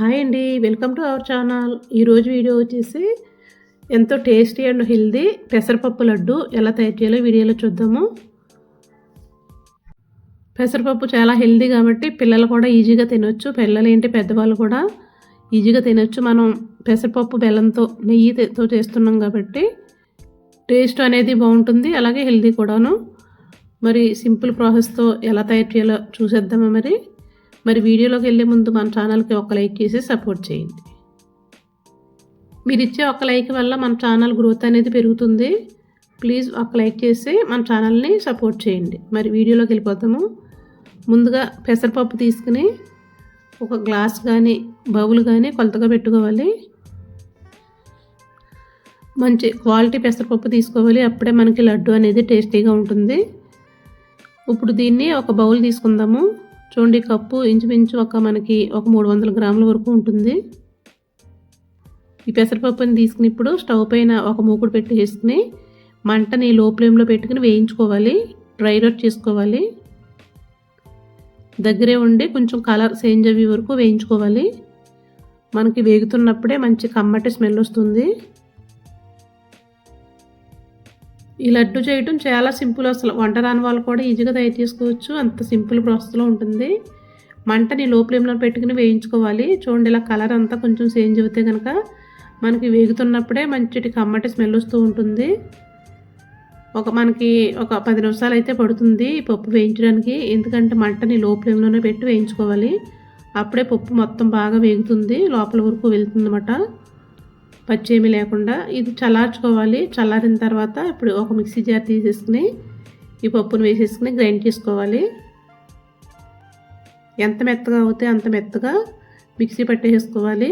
Hi అండి welcome to our channel. ఈరోజు video వచ్చేసి ఎంతో టేస్టీ అండ్ హెల్దీ పెసరపప్పు లడ్డు. ఎలా తయారు చేయాలో వీడియోలో చూద్దాము. పెసరపప్పు చాలా హెల్దీ కాబట్టి పిల్లలు కూడా ఈజీగా తినొచ్చు. పిల్లలు ఏంటి పెద్దవాళ్ళు కూడా ఈజీగా తినొచ్చు. మనం పెసరపప్పు బెల్లంతో నెయ్యితో చేస్తున్నాం కాబట్టి టేస్ట్ అనేది బాగుంటుంది. అలాగే హెల్దీ కూడాను. మరి సింపుల్ ప్రాసెస్తో ఎలా తయారు చేయాలో చూసేద్దామా మరి. మరి వీడియోలోకి వెళ్ళే ముందు మన ఛానల్కి ఒక లైక్ చేసి సపోర్ట్ చేయండి. మీరు ఇచ్చే ఒక లైక్ వల్ల మన ఛానల్ గ్రోత్ అనేది పెరుగుతుంది. ప్లీజ్ ఒక లైక్ చేసి మన ఛానల్ని సపోర్ట్ చేయండి. మరి వీడియోలోకి వెళ్ళిపోతాము. ముందుగా పెసరపప్పు తీసుకుని ఒక గ్లాస్ కానీ బౌల్ కానీ కొలతగా పెట్టుకోవాలి. మంచి క్వాలిటీ పెసరపప్పు తీసుకోవాలి. అప్పుడే మనకి లడ్డు అనేది టేస్టీగా ఉంటుంది. ఇప్పుడు దీన్ని ఒక బౌల్ తీసుకుందాము. చూడండి కప్పు ఇంచుమించు ఒక మనకి ఒక మూడు వందల గ్రాముల వరకు ఉంటుంది. ఈ పెసరపప్పుని తీసుకుని ఇప్పుడు స్టవ్ పైన ఒక మూకుడు పెట్టి వేసుకుని మంటని లో ఫ్లేమ్లో పెట్టుకుని వేయించుకోవాలి. డ్రై రోట్ చేసుకోవాలి. దగ్గరే ఉండి కొంచెం కలర్ చేంజ్ అయ్యే వరకు వేయించుకోవాలి. మనకి వేగుతున్నప్పుడే మంచి కమ్మటి స్మెల్ వస్తుంది. ఈ లడ్డు చేయటం చాలా సింపుల్ అసలు. వంట రాని వాళ్ళు కూడా ఈజీగా తయారు చేసుకోవచ్చు. అంత సింపుల్ ప్రాసెస్లో ఉంటుంది. మంటని లో ఫ్లేమ్లో పెట్టుకుని వేయించుకోవాలి. చూడండి ఇలా కలర్ అంతా కొంచెం చేంజ్ అవుతే కనుక మనకి వేగుతున్నప్పుడే మంచి కమ్మటి స్మెల్ వస్తూ ఉంటుంది. ఒక మనకి ఒక పది నిమిషాలు అయితే పడుతుంది పప్పు వేయించడానికి. ఎందుకంటే మంటని లో ఫ్లేమ్లోనే పెట్టి వేయించుకోవాలి. అప్పుడే పప్పు మొత్తం బాగా వేగుతుంది. లోపల వరకు వెళ్తుంది అన్నమాట పచ్చేమి లేకుండా ఇది చల్లార్చుకోవాలి. చల్లారిన తర్వాత ఇప్పుడు ఒక మిక్సీ జార్ తీసేసుకుని ఈ పప్పును వేసేసుకుని గ్రైండ్ చేసుకోవాలి. ఎంత మెత్తగా అవుతే అంత మెత్తగా మిక్సీ పట్టేసుకోవాలి.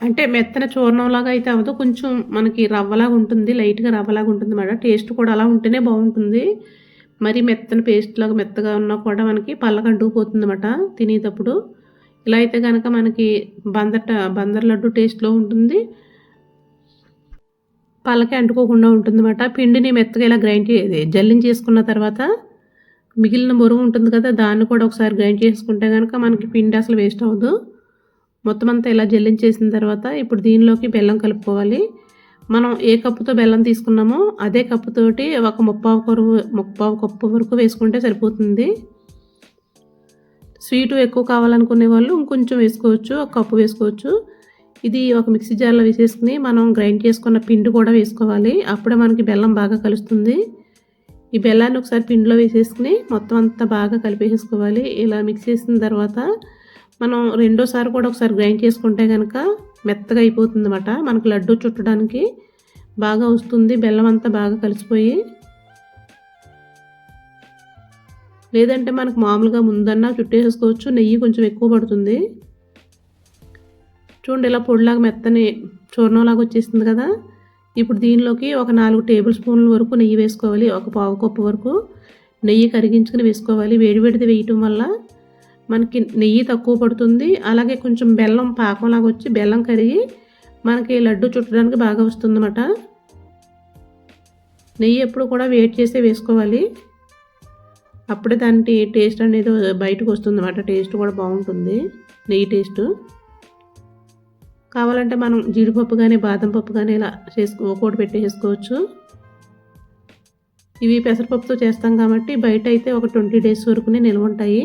అంటే మెత్తన చూర్ణంలాగా అయితే అవ్వదు. కొంచెం మనకి రవ్వలాగా ఉంటుంది. లైట్గా రవ్వలాగా ఉంటుంది మాట టేస్ట్ కూడా అలా ఉంటేనే బాగుంటుంది. మరి మెత్తన పేస్ట్ లాగా మెత్తగా ఉన్నా కూడా మనకి పళ్ళకు అంటుకుపోతుంది అన్నమాట తినేటప్పుడు. ఇలా అయితే కనుక మనకి బందర్ బందర్ లడ్డు టేస్ట్లో ఉంటుంది. పళ్ళకి అంటుకోకుండా ఉంటుందన్నమాట. పిండిని మెత్తగా ఇలా గ్రైండ్ జల్లించి చేసుకున్న తర్వాత మిగిలిన బొరుగు ఉంటుంది కదా దాన్ని కూడా ఒకసారి గ్రైండ్ చేసుకుంటే కనుక మనకి పిండి అసలు వేస్ట్ అవ్వదు. మొత్తం అంతా ఇలా జల్లించేసిన తర్వాత ఇప్పుడు దీనిలోకి బెల్లం కలుపుకోవాలి. మనం ఏ కప్పుతో బెల్లం తీసుకున్నామో అదే కప్పుతోటి ఒక ముప్పావు కొరువు ముప్పావు కప్పు వరకు వేసుకుంటే సరిపోతుంది. స్వీటు ఎక్కువ కావాలనుకునే వాళ్ళు ఇంకొంచెం వేసుకోవచ్చు ఒక కప్పు వేసుకోవచ్చు. ఇది ఒక మిక్సీ జార్లో వేసేసుకుని మనం గ్రైండ్ చేసుకున్న పిండి కూడా వేసుకోవాలి. అప్పుడే మనకి బెల్లం బాగా కలుస్తుంది. ఈ బెల్లాన్ని ఒకసారి పిండిలో వేసేసుకుని మొత్తం అంతా బాగా కలిపేసుకోవాలి ఇలా మిక్స్ చేసిన తర్వాత మనం రెండోసారి కూడా ఒకసారి గ్రైండ్ చేసుకుంటే కనుక మెత్తగా అయిపోతుంది అన్నమాట మనకు లడ్డు చుట్టడానికి బాగా వస్తుంది. బెల్లం అంతా బాగా కలిసిపోయి లేదంటే మనకు మామూలుగా ముందన్నా చుట్టేసుకోవచ్చు నెయ్యి కొంచెం ఎక్కువ పడుతుంది. చూడండి ఇలా పొడిలాగా మెత్తని చూర్ణంలాగా వచ్చేసింది కదా. ఇప్పుడు దీనిలోకి ఒక నాలుగు టేబుల్ స్పూన్ల వరకు నెయ్యి వేసుకోవాలి. ఒక పావు కప్పు వరకు నెయ్యి కరిగించుకుని వేసుకోవాలి. వేడివేడిది వేయటం వల్ల మనకి నెయ్యి తక్కువ పడుతుంది. అలాగే కొంచెం బెల్లం పాకంలాగా వచ్చి బెల్లం కరిగి మనకి లడ్డు చుట్టడానికి బాగా వస్తుందన్నమాట. నెయ్యి ఎప్పుడు కూడా వేడి చేసే వేసుకోవాలి. అప్పుడే దానికి టేస్ట్ అనేది బయటకు వస్తుంది అనమాట టేస్ట్ కూడా బాగుంటుంది. నెయ్యి టేస్ట్. కావాలంటే మనం జీడిపప్పు కానీ బాదం పప్పు కానీ ఇలా చేసుకో ఒకటి పెట్టేసుకోవచ్చు ఇవి పెసరపప్పుతో చేస్తాం కాబట్టి బయట అయితే ఒక ట్వంటీ డేస్ వరకునే నిల్వ ఉంటాయి.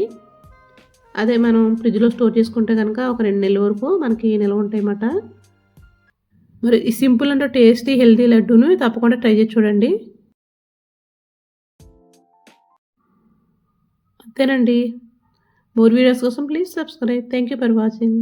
అదే మనం ఫ్రిడ్జ్లో స్టోర్ చేసుకుంటే కనుక ఒక రెండు నెలల వరకు మనకి నిల్వ ఉంటాయి అన్నమాట మరి ఈ సింపుల్ అంటే టేస్టీ హెల్తీ లడ్డూను తప్పకుండా ట్రై చేసి చూడండి. అంతేనండి. మోర్ వీడియోస్ కోసం please subscribe thank you for watching